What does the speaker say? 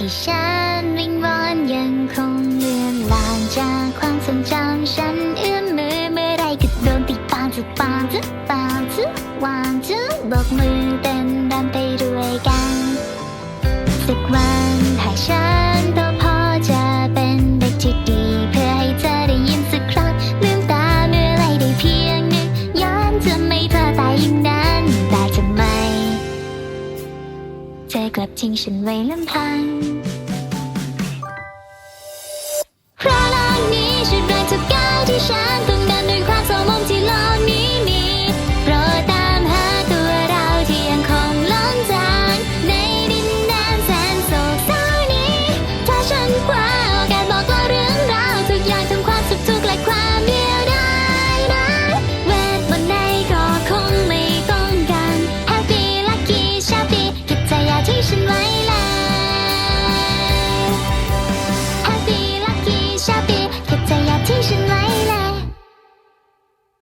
ที่ฉันวิงวอนยังคงเลือนลางจากความทรงจำฉันเอื้อมมือเมื่อไรก็โดนติดปามจุดปามจุดปามจุดวางจุดบอกมือเต้นรำไปด้วยกัน สักวันถ้าฉันโตพอจะเป็นเด็กที่ดีเพื่อให้เธอได้ยินสักครั้งลืมตาเมื่อไรได้เพียงนึกย้อนจะไม่เธอตายยิ่งนั้น กลับทิ้งฉันไว้ลำพัง